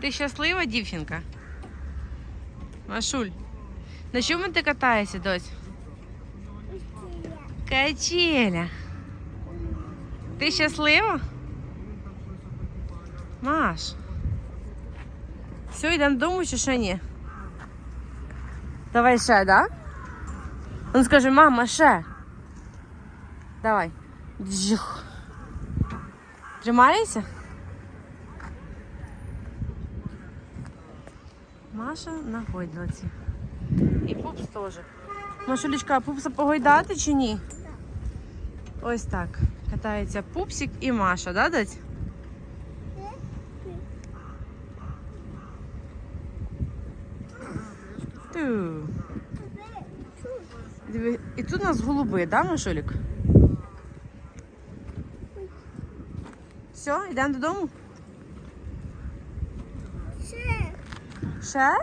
Ти щаслива, дівчинка? Машуль, на чому ти катаєшся, дось? Качеля. Ти щаслива? Маш. Все, йдемо додому чи ще ні? Давай ще, да? Он скаже, мама, ще. Давай. Джух. Тримаєшся? Маша на гойдлиці. І пупс теж. Машулечка, пупса погойдати чи ні? Ось так. Катається пупсик і Маша, да, дать? Ту. Диви, І тут у нас голуби, да, Машулік? Все, йдемо додому? Ще?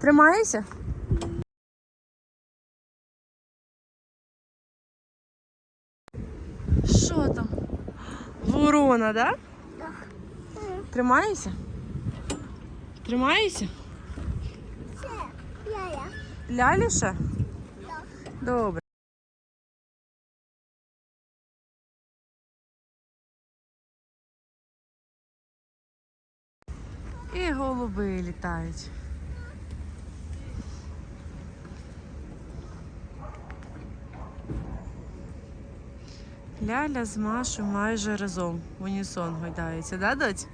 Тримаєшся? Що там? Ворона, да? Тримаєшся? Тримаєшся? Лялі ще? Добре. І голуби літають. Ляля з Машою майже разом в унісон гойдаються, да, доть?